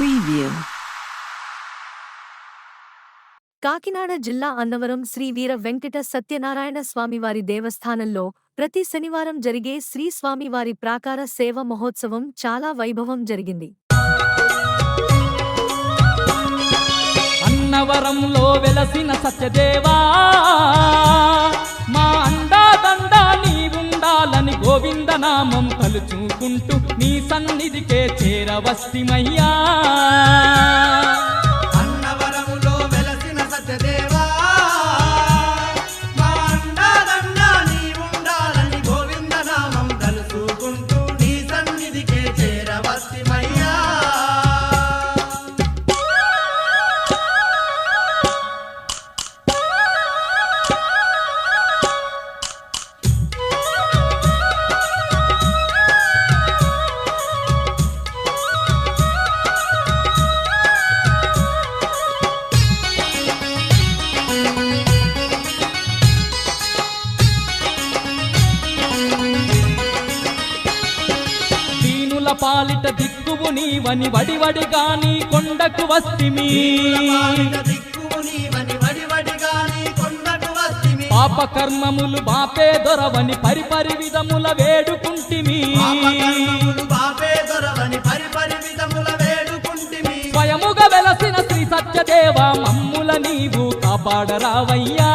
Preview. Kakinada జిల్లా అన్నవరం శ్రీ వీర వెంకట సత్యనారాయణ స్వామివారి దేవస్థానంలో ప్రతి శనివారం జరిగే శ్రీ స్వామివారి ప్రాకార సేవ మహోత్సవం చాలా వైభవం జరిగింది. అన్నవరంలో వెలసిన సత్యదేవా నామం తలుచుకుంటూ నీ సన్నిధికే చేరవస్తిమయ్యా. పాలిట దిక్కువు నీవని వడివడిగా నీ కొండకు వస్తిమి. పాప కర్మములు బాపే దొరవని పరిపరి విధముల వేడుకుంటిమి. స్వయముగా వెలసిన శ్రీ సత్యదేవ మమ్ముల నీవు కాపాడరావయ్యా.